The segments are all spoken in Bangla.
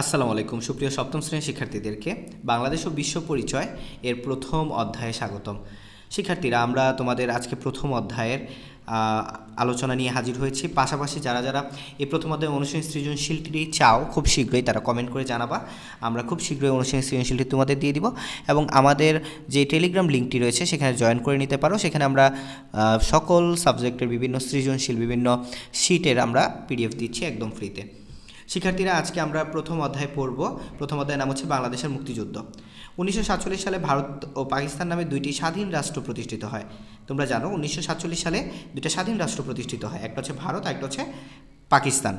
আসসালামু আলাইকুম। সুপ্রিয় সপ্তম শ্রেণির শিক্ষার্থীদেরকে বাংলাদেশ ও বিশ্ব পরিচয় এর প্রথম অধ্যায়ে স্বাগতম। শিক্ষার্থীরা, আমরা তোমাদের আজকে প্রথম অধ্যায়ের আলোচনা নিয়ে হাজির হয়েছি। পাশাপাশি যারা যারা এই প্রথম অধ্যায়ে অনুশীলন সৃজনশীলটি চাও, খুব শীঘ্রই তারা কমেন্ট করে জানাবা। আমরা খুব শীঘ্রই অনুশীলন সৃজনশীলটি তোমাদের দিয়ে দিব এবং আমাদের যে টেলিগ্রাম লিঙ্কটি রয়েছে, সেখানে জয়েন করে নিতে পারো। সেখানে আমরা সকল সাবজেক্টের বিভিন্ন সৃজনশীল বিভিন্ন শিটের আমরা পিডিএফ দিচ্ছি একদম ফ্রিতে শিক্ষার্থীরা আজকে আমরা প্রথম অধ্যায় পড়ব। প্রথম অধ্যায়ের নাম হচ্ছে বাংলাদেশের মুক্তিযুদ্ধ। উনিশশো সাতচল্লিশ সালে ভারত ও পাকিস্তান নামে দুইটি স্বাধীন রাষ্ট্র প্রতিষ্ঠিত হয়। তোমরা জানো, উনিশশো সাতচল্লিশ সালে দুইটা স্বাধীন রাষ্ট্র প্রতিষ্ঠিত হয়। একটা হচ্ছে ভারত একটা হচ্ছে পাকিস্তান।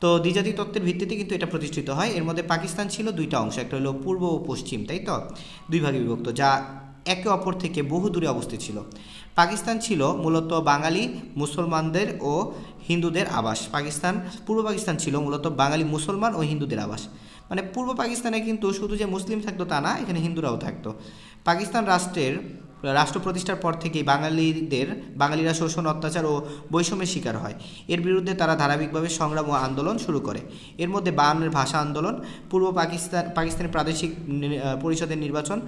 তো দ্বিজাতি তত্ত্বের ভিত্তিতে কিন্তু এটা প্রতিষ্ঠিত হয়। এর মধ্যে পাকিস্তান ছিল দুইটা অংশ, একটা হলো পূর্ব ও পশ্চিম, তাই তো? দুই ভাগে বিভক্ত, যা একে অপর থেকে বহু দূরে অবস্থিত ছিল। পাকিস্তান ছিল মূলত বাঙালি মুসলমানদের ও হিন্দুদের আবাস। পাকিস্তান, পূর্ব পাকিস্তান ছিল মূলত বাঙালি মুসলমান ও হিন্দুদের আবাস। মানে পূর্ব পাকিস্তানে কিন্তু শুধু যে মুসলিম থাকতো তা না, এখানে হিন্দুরাও থাকতো। পাকিস্তান রাষ্ট্রের, রাষ্ট্র প্রতিষ্ঠার পর থেকেই বাঙালিদের, বাঙালিরা শোষণ, অত্যাচার ও বৈষম্যের শিকার হয়। এর বিরুদ্ধে তারা ধারাবাহিকভাবে সংগ্রাম ও আন্দোলন শুরু করে। এর মধ্যে বায়ান্নের ভাষা আন্দোলন, পূর্ব পাকিস্তান, পাকিস্তানের প্রাদেশিক পরিষদের নির্বাচন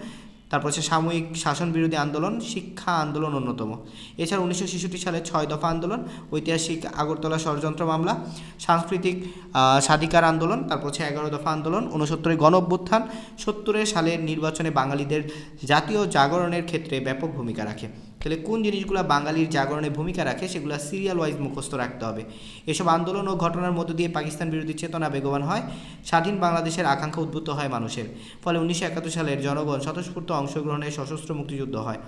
তারপর হচ্ছে সাময়িক শাসন বিরোধী আন্দোলন, শিক্ষা আন্দোলন অন্যতম। এছাড়া উনিশশো ছেষট্টি সালে ছয় দফা আন্দোলন, ঐতিহাসিক আগরতলা ষড়যন্ত্র মামলা, সাংস্কৃতিক স্বাধিকার আন্দোলন, তারপর হচ্ছে এগারো দফা আন্দোলন, উনসত্তরের গণ অভ্যুত্থান সত্তরের সালের নির্বাচনে বাঙালিদের জাতীয় জাগরণের ক্ষেত্রে ব্যাপক ভূমিকা রাখে। তাহলে কোন জিনিসগুলো বাঙালির জাগরণে ভূমিকা রাখে সেগুলো সিরিয়াল ওয়াইজ মুখস্থ রাখতে হবে। এসব আন্দোলন ও ঘটনার মধ্য দিয়ে পাকিস্তান বিরোধী চেতনা বেগবান হয়, স্বাধীন বাংলাদেশের আকাঙ্ক্ষা উদ্ভূত হয় মানুষের। ফলে উনিশশো একাত্তর সালের জনগণ স্বতঃস্ফূর্ত অংশগ্রহণে সশস্ত্র মুক্তিযুদ্ধ হয়।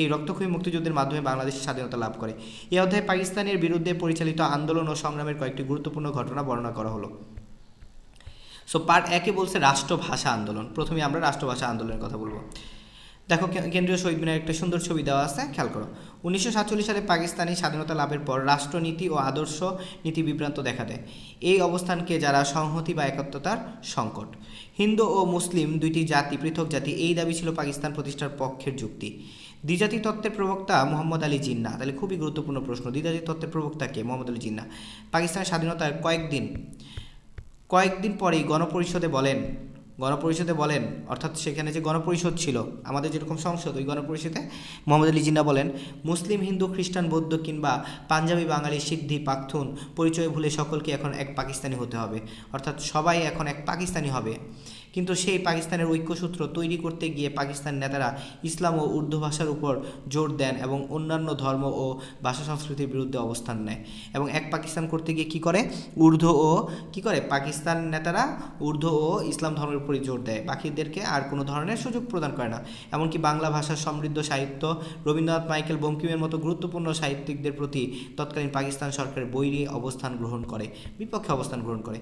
এই রক্তক্ষয়ী মুক্তিযুদ্ধের মাধ্যমে বাংলাদেশ স্বাধীনতা লাভ করে। এই অধ্যায়ে পাকিস্তানের বিরুদ্ধে পরিচালিত আন্দোলন ও সংগ্রামের কয়েকটি গুরুত্বপূর্ণ ঘটনা বর্ণনা করা হলো। সো পার্ট একে বলছে রাষ্ট্রভাষা আন্দোলন। প্রথমে আমরা রাষ্ট্রভাষা আন্দোলনের কথা বলব। দেখো কেন্দ্রীয় শহীদ মিনার একটা সুন্দর ছবি দেওয়া আছে, খেয়াল করো। উনিশশো সাতচল্লিশ সালে পাকিস্তানি স্বাধীনতা লাভের পর রাষ্ট্রনীতি ও আদর্শ নীতি বিভ্রান্ত দেখা দেয়। এই অবস্থানকে যারা সংহতি বা একাত্মতার সংকট। হিন্দু ও মুসলিম দুইটি জাতি, পৃথক জাতি, এই দাবি ছিল পাকিস্তান প্রতিষ্ঠার পক্ষের যুক্তি। দ্বিজাতি তত্ত্বের প্রবক্তা মোহাম্মদ আলী জিন্না, তাহলে খুবই গুরুত্বপূর্ণ প্রশ্ন, দ্বিজাতি তত্ত্বের প্রবক্তা কে? মোহাম্মদ আলী জিন্না। পাকিস্তানের স্বাধীনতার কয়েকদিন কয়েকদিন পরেই গণপরিষদে বলেন গণপরিষদে বলেন, অর্থাৎ সেখানে যে গণপরিষদ ছিল, আমাদের যেরকম সংসদ, ওই গণপরিষদে মোহাম্মদ আলী জিন্না বলেন, মুসলিম, হিন্দু, খ্রিস্টান, বৌদ্ধ কিংবা পাঞ্জাবি, বাঙালি সিদ্ধি পাকথুন পরিচয় ভুলে সকলকে এখন এক পাকিস্তানি হতে হবে। অর্থাৎ সবাই এখন এক পাকিস্তানি হবে। কিন্তু সেই পাকিস্তানের ঐক্যসূত্র তৈরি করতে গিয়ে পাকিস্তান নেতারা ইসলাম ও উর্দু ভাষার উপর জোর দেন এবং অন্যান্য ধর্ম ও ভাষা সংস্কৃতির বিরুদ্ধে অবস্থান নেয়। এবং এক পাকিস্তান করতে গিয়ে কি করে? উর্দু ও কি করে? পাকিস্তান নেতারা উর্দু ও ইসলাম ধর্মের উপরই জোর দেয়। বাকিদেরকে আর কোনো ধরনের সুযোগ প্রদান করে না। এমনকি বাংলা ভাষার সমৃদ্ধ সাহিত্য, রবীন্দ্রনাথ, মাইকেল বঙ্কিমের মতো গুরুত্বপূর্ণ সাহিত্যিকদের প্রতি তৎকালীন পাকিস্তান সরকারের বৈরী অবস্থান গ্রহণ করে, বিপক্ষে অবস্থান গ্রহণ করে।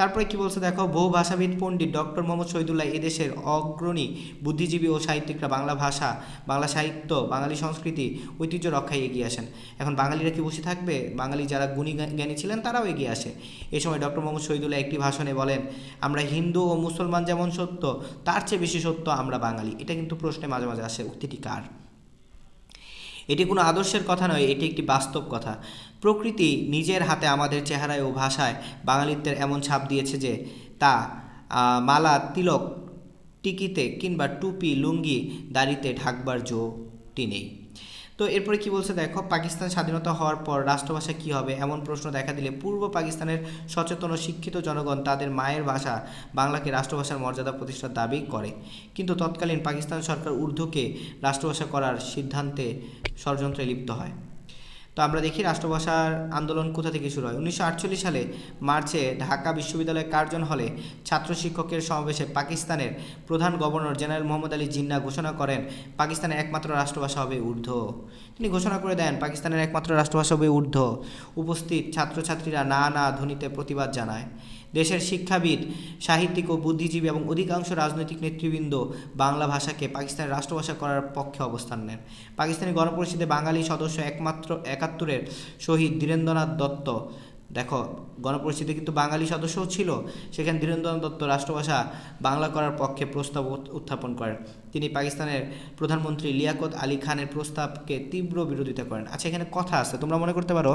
তারপরে কি বলছে দেখো, বহু ভাষাবিদ পণ্ডিত ডক্টর মোহাম্মদ শহীদুল্লাহ এদেশের অগ্রণী বুদ্ধিজীবী ও সাহিত্যিকরা বাংলা ভাষা, বাংলা সাহিত্য, বাঙালি সংস্কৃতি, ঐতিহ্য রক্ষায় এগিয়ে আসেন। এখন বাঙালিরা কি বসে থাকবে? বাঙালি যারা গুণী জ্ঞানী ছিলেন তারাও এগিয়ে আসে। এ সময় ডক্টর মোহাম্মদ শহীদুল্লাহ একটি ভাষণে বলেন, আমরা হিন্দু ও মুসলমান যেমন সত্য, তার চেয়ে বেশি সত্য আমরা বাঙালি। এটা কিন্তু প্রশ্নে মাঝে মাঝে আসে, উক্তিটি কার? এটি কোনো আদর্শের কথা নয়, এটি একটি বাস্তব কথা। প্রকৃতি নিজের হাতে আমাদের চেহারায় ও ভাষায় বাঙালিত্বের এমন ছাপ দিয়েছে যে তা মালা, তিলক, টিকিতে কিংবা টুপি, লুঙ্গি, দাড়িতে ঢাকবার জোটি নেই। তো এরপরে কি বলছে দেখো, পাকিস্তান স্বাধীনতা হওয়ার পর রাষ্ট্রভাষা কি হবে? এমন প্রশ্ন দেখা দিলে পূর্ব পাকিস্তানের সচেতন ও শিক্ষিত জনগণ তাদের মায়ের ভাষা বাংলাকে রাষ্ট্রভাষার মর্যাদা প্রতিষ্ঠার দাবি করে। কিন্তু তৎকালীন পাকিস্তান সরকার উর্দুকে রাষ্ট্রভাষা করার সিদ্ধান্তে ষড়যন্ত্রে লিপ্ত হয়। তো আমরা দেখি রাষ্ট্রভাষার আন্দোলন কোথা থেকে শুরু হয়? উনিশশো আটচল্লিশ সালে মার্চে ঢাকা বিশ্ববিদ্যালয়ের কার্জন হলে ছাত্র শিক্ষকের সমাবেশে পাকিস্তানের প্রধান গভর্নর জেনারেল মোহাম্মদ আলী জিন্না ঘোষণা করেন, পাকিস্তানের একমাত্র রাষ্ট্রভাষা হবে ঊর্ধ্ব তিনি ঘোষণা করে দেন, পাকিস্তানের একমাত্র রাষ্ট্রভাষা হবে ঊর্ধ্ব উপস্থিত ছাত্রছাত্রীরা না না ধ্বনিতে প্রতিবাদ জানায়। দেশের শিক্ষাবিদ, সাহিত্যিক ও বুদ্ধিজীবী এবং অধিকাংশ রাজনৈতিক নেতৃবৃন্দ বাংলা ভাষাকে পাকিস্তানের রাষ্ট্রভাষা করার পক্ষে অবস্থান নেন। পাকিস্তানি গণপরিষদে বাঙালি সদস্য একমাত্র একাত্তরের শহীদ ধীরেন্দ্রনাথ দত্ত দেখো গণপরিষদে কিন্তু বাঙালি সদস্যও ছিল, সেখানে ধীরেন্দ্র দত্ত রাষ্ট্রভাষা বাংলা করার পক্ষে প্রস্তাব উত্থাপন করেন। তিনি পাকিস্তানের প্রধানমন্ত্রী লিয়াকত আলী খানের প্রস্তাবকে তীব্র বিরোধিতা করেন। আচ্ছা এখানে কথা আছে, তোমরা মনে করতে পারো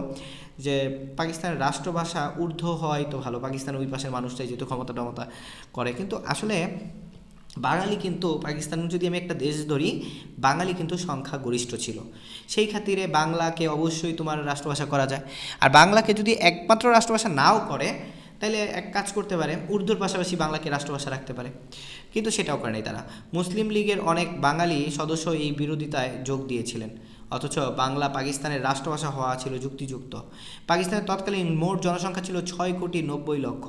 যে পাকিস্তানের রাষ্ট্রভাষা ঊর্ধ্ব হয় তো ভালো, পাকিস্তানের ওই পাশের মানুষটাই যেহেতু ক্ষমতা টমতা করে। কিন্তু আসলে বাঙালি কিন্তু পাকিস্তান, যদি আমি একটা দেশ ধরি, বাঙালি কিন্তু সংখ্যা গরিষ্ঠ ছিল। সেই খাতিরে বাংলাকে অবশ্যই তোমার রাষ্ট্রভাষা করা যায়। আর বাংলাকে যদি একমাত্র রাষ্ট্রভাষা নাও করে তাহলে এক কাজ করতে পারে, উর্দুর পাশাপাশি বাংলাকে রাষ্ট্রভাষা রাখতে পারে। কিন্তু সেটাও করে নেই তারা। মুসলিম লীগের অনেক বাঙালি সদস্য এই বিরোধিতায় যোগ দিয়েছিলেন। অথচ বাংলা পাকিস্তানের রাষ্ট্রভাষা হওয়া ছিল যুক্তিযুক্ত। পাকিস্তানের তৎকালীন মোট জনসংখ্যা ছিল ছয় কোটি নব্বই লক্ষ।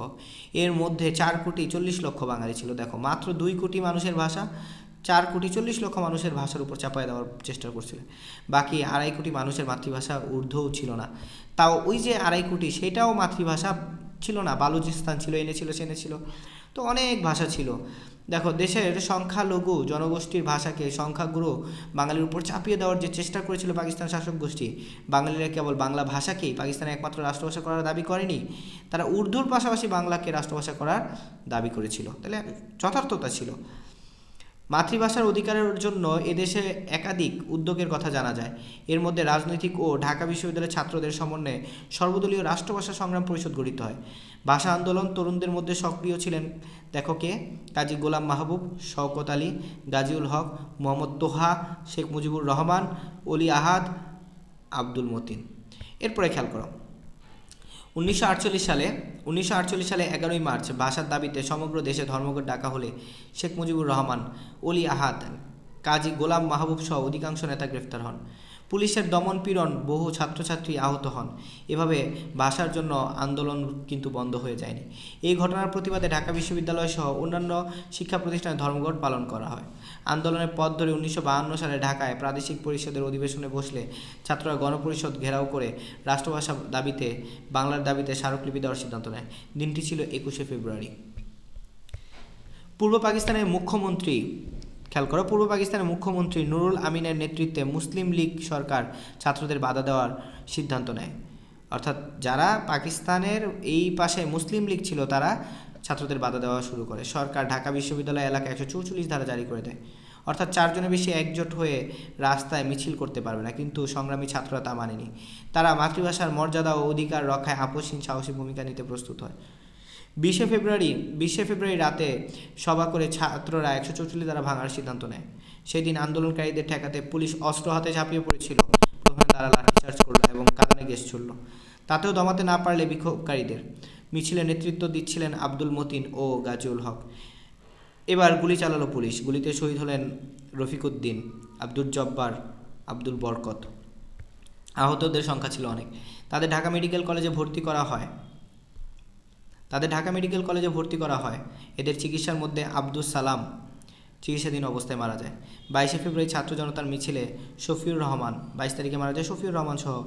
এর মধ্যে চার কোটি চল্লিশ লক্ষ বাঙালি ছিল। দেখো, মাত্র দুই কোটি মানুষের ভাষা, চার কোটি চল্লিশ লক্ষ মানুষের ভাষার উপর চাপায় দেওয়ার চেষ্টা করছিলেন বাকি আড়াই কোটি মানুষের মাতৃভাষা ঊর্ধ্বও ছিল না। তাও ওই যে আড়াই কোটি, সেটাও মাতৃভাষা ছিল না। বালুচিস্তান ছিল, এনেছিল সেনেছিল তো অনেক ভাষা ছিল। দেখো, দেশের সংখ্যালঘু জনগোষ্ঠীর ভাষাকে সংখ্যাগুরু বাঙালির উপর চাপিয়ে দেওয়ার যে চেষ্টা করেছিল পাকিস্তান শাসক গোষ্ঠী, বাঙালিরা কেবল বাংলা ভাষাকেই পাকিস্তানের একমাত্র রাষ্ট্রভাষা করার দাবি করেনি, তারা উর্দুর পাশাপাশি বাংলাকে রাষ্ট্রভাষা করার দাবি করেছিল। তাহলে যথার্থতা ছিল। মাতৃভাষার অধিকারের জন্য এদেশে একাধিক উদ্যোগের কথা জানা যায়। এর মধ্যে রাজনৈতিক ও ঢাকা বিশ্ববিদ্যালয়ের ছাত্রদের সমন্বয়ে সর্বদলীয় রাষ্ট্রভাষা সংগ্রাম পরিষদ গঠিত হয়। ভাষা আন্দোলন তরুণদের মধ্যে সক্রিয় ছিলেন দেখো কে কাজী গোলাম মাহবুব, শওকত আলী, গাজীউল হক, মোহাম্মদ তোহা, শেখ মুজিবুর রহমান, অলি আহাদ, আব্দুল মতিন। এরপরে খেয়াল করো উনিশশো আটচল্লিশ সালে, উনিশশো আটচল্লিশ সালে এগারোই মার্চ ভাষার দাবিতে সমগ্র দেশে ধর্মঘট ডাকা হলে শেখ মুজিবুর রহমান অলি আহাদ, কাজী গোলাম মাহবুব সহ অধিকাংশ নেতা গ্রেফতার হন। পুলিশের দমন পীড়ন বহু ছাত্রছাত্রী আহত হন। এভাবে ভাষার জন্য আন্দোলন কিন্তু বন্ধ হয়ে যায়নি। এই ঘটনার প্রতিবাদে ঢাকা বিশ্ববিদ্যালয় সহ অন্যান্য শিক্ষা প্রতিষ্ঠানে ধর্মঘট পালন করা হয়। আন্দোলনের পথ ধরে উনিশশো সালে ঢাকায় প্রাদেশিক পরিষদের অধিবেশনে বসলে ছাত্ররা গণপরিষদ ঘেরাও করে রাষ্ট্রভাষা দাবিতে, বাংলার দাবিতে স্মারকলিপি দেওয়ার সিদ্ধান্ত নেয়। দিনটি ছিল একুশে ফেব্রুয়ারি। পূর্ব পাকিস্তানের মুখ্যমন্ত্রী খেয়াল করো, পূর্ব পাকিস্তানের মুখ্যমন্ত্রী নুরুল আমিনের নেতৃত্বে মুসলিম লীগ সরকার ছাত্রদের বাধা দেওয়ার সিদ্ধান্ত নেয়। অর্থাৎ যারা পাকিস্তানের এই পাশে মুসলিম লীগ ছিল, তারা ছাত্রদের বাধা দেওয়া শুরু করে। সরকার ঢাকা বিশ্ববিদ্যালয় এলাকায় একশো চৌচল্লিশ ধারা জারি করে দেয়। অর্থাৎ চারজনের বেশি একজোট হয়ে রাস্তায় মিছিল করতে পারবে না, কিন্তু সংগ্রামী ছাত্ররা তা মানেনি। তারা মাতৃভাষার মর্যাদা ও অধিকার রক্ষায় আপসহীন সাহসী ভূমিকা নিতে প্রস্তুত হয়। বিশে ফেব্রুয়ারি বিশে ফেব্রুয়ারি রাতে সভা করে ছাত্ররা একশো চৌচল্লিশ দ্বারা ভাঙার সিদ্ধান্ত নেয়। সেদিন আন্দোলনকারীদের ঠেকাতে পুলিশ অস্ত্র হাতে ঝাঁপিয়ে পড়েছিল। প্রথমে তারা লাঠিচার্জ করল এবং কাঁদানে গ্যাস ছুড়ল। তাতেও দমাতে না পারলে বিক্ষোভকারীদের। মিছিলে নেতৃত্ব দিচ্ছিলেন আব্দুল মতিন ও গাজিউল হক। এবার গুলি চালালো পুলিশ। গুলিতে শহীদ হলেন রফিকুদ্দিন, আব্দুল জব্বার, আব্দুল বরকত। আহতদের সংখ্যা ছিল অনেক। তাদের ঢাকা মেডিকেল কলেজে ভর্তি করা হয়। তাদের ঢাকা মেডিকেল কলেজে ভর্তি করা হয়। এদের চিকিৎসার মধ্যে আব্দুস সালাম চিকিৎসাধীন অবস্থায় মারা যায়। বাইশে ফেব্রুয়ারি ছাত্র জনতার মিছিলে শফিউর রহমান, বাইশ তারিখে মারা যায় শফিউর রহমান সহ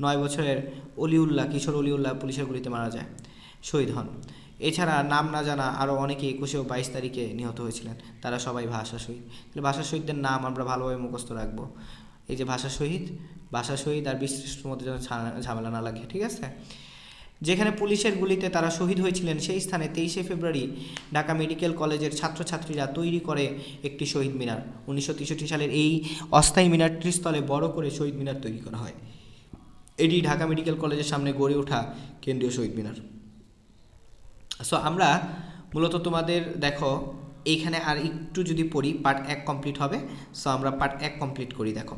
নয় বছরের অলিউল্লাহ, কিশোর অলিউল্লাহ পুলিশের গুলিতে মারা যায়। শহীদ হন। এছাড়া নাম না জানা আরও অনেকে একুশে ও বাইশ তারিখে নিহত হয়েছিলেন। তারা সবাই ভাষা শহীদ। তাহলে ভাষা শহীদদের নাম আমরা ভালোভাবে মুখস্থ রাখব। এই যে ভাষা শহীদ ভাষা শহীদ আর বিশ্রেষ্ঠর মধ্যে যেন ঝামেলা না লাগে, ঠিক আছে? যেখানে পুলিশের গুলিতে তারা শহীদ হয়েছিলেন, সেই স্থানে তেইশে ফেব্রুয়ারি ঢাকা মেডিকেল কলেজের ছাত্রছাত্রীরা তৈরি করে একটি শহীদ মিনার। উনিশশো তেষট্টি সালের এই অস্থায়ী মিনারটির স্থলে বড় করে শহীদ মিনার তৈরি করা হয়। এটি ঢাকা মেডিকেল কলেজের সামনে গড়ে ওঠা কেন্দ্রীয় শহীদ মিনার। সো আমরা মূলত তোমাদের দেখো এইখানে আর একটু যদি পড়ি পার্ট এক কমপ্লিট হবে। সো আমরা পার্ট এক কমপ্লিট করি, দেখো।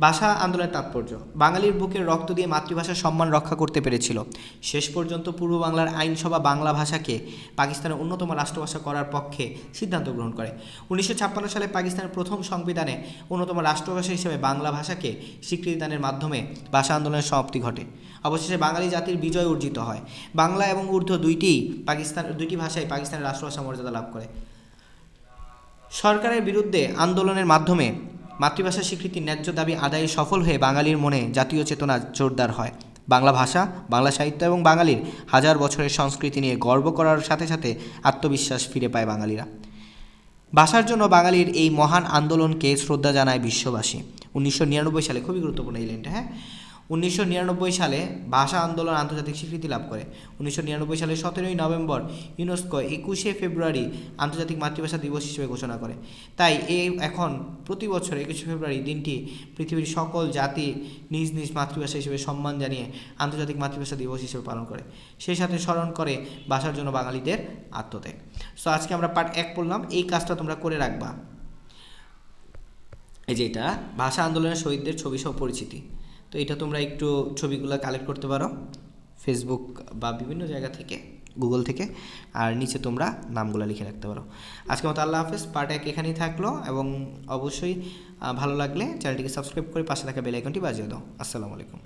ভাষা আন্দোলনের তাৎপর্য। বাঙালির বুকের রক্ত দিয়ে মাতৃভাষার সম্মান রক্ষা করতে পেরেছিল। শেষ পর্যন্ত পূর্ব বাংলার আইনসভা বাংলা ভাষাকে পাকিস্তানের অন্যতম রাষ্ট্রভাষা করার পক্ষে সিদ্ধান্ত গ্রহণ করে। উনিশশো ছাপ্পান্ন সালে পাকিস্তানের প্রথম সংবিধানে অন্যতম রাষ্ট্রভাষা হিসেবে বাংলা ভাষাকে স্বীকৃতি দানের মাধ্যমে ভাষা আন্দোলনের সমাপ্তি ঘটে। অবশেষে বাঙালি জাতির বিজয় অর্জিত হয়। বাংলা এবং উর্দু দুইটি পাকিস্তান, দুইটি ভাষাই পাকিস্তানের রাষ্ট্রভাষা মর্যাদা লাভ করে। সরকারের বিরুদ্ধে আন্দোলনের মাধ্যমে মাতৃভাষা স্বীকৃতির ন্যায্য দাবি আদায়ে সফল হয়ে বাঙালির মনে জাতীয় চেতনা জোরদার হয়। বাংলা ভাষা, বাংলা সাহিত্য এবং বাঙালির হাজার বছরের সংস্কৃতি নিয়ে গর্ব করার সাথে সাথে আত্মবিশ্বাস ফিরে পায় বাঙালিরা। ভাষার জন্য বাঙালির এই মহান আন্দোলনকে শ্রদ্ধা জানায় বিশ্ববাসী। উনিশশো নিরানব্বই সালে, খুবই গুরুত্বপূর্ণ এই লাইনটা হ্যাঁ? উনিশশো নিরানব্বই সালে ভাষা আন্দোলন আন্তর্জাতিক স্বীকৃতি লাভ করে। উনিশশো নিরানব্বই সালে সতেরোই নভেম্বর ইউনেস্কো একুশে ফেব্রুয়ারি আন্তর্জাতিক মাতৃভাষা দিবস হিসেবে ঘোষণা করে। তাই এই এখন প্রতি বছর একুশে ফেব্রুয়ারি দিনটি পৃথিবীর সকল জাতি নিজ নিজ মাতৃভাষা হিসেবে সম্মান জানিয়ে আন্তর্জাতিক মাতৃভাষা দিবস হিসেবে পালন করে। সেই সাথে স্মরণ করে ভাষার জন্য বাঙালিদের আত্মত্যাগ। সো আজকে আমরা পার্ট এক পড়লাম, এই কাজটা তোমরা করে রাখবা। এই যে এটা, ভাষা আন্দোলনের শহীদদের ছবি সহ পরিচিতি। তো এটা তোমরা একটু ছবিগুলো কালেক্ট করতে পারো ফেসবুক বা বিভিন্ন জায়গা থেকে গুগল থেকে, আর নিচে তোমরা নামগুলো লিখে রাখতে পারো। আজকে মতো আল্লাহ হাফেজ পার্ট এক এখানেই থাকল এবং অবশ্যই ভালো লাগলে চ্যানেলটিকে সাবস্ক্রাইব করে পাশে থাকা বেল আইকনটি বাজিয়ে দাও। আসসালামু আলাইকুম।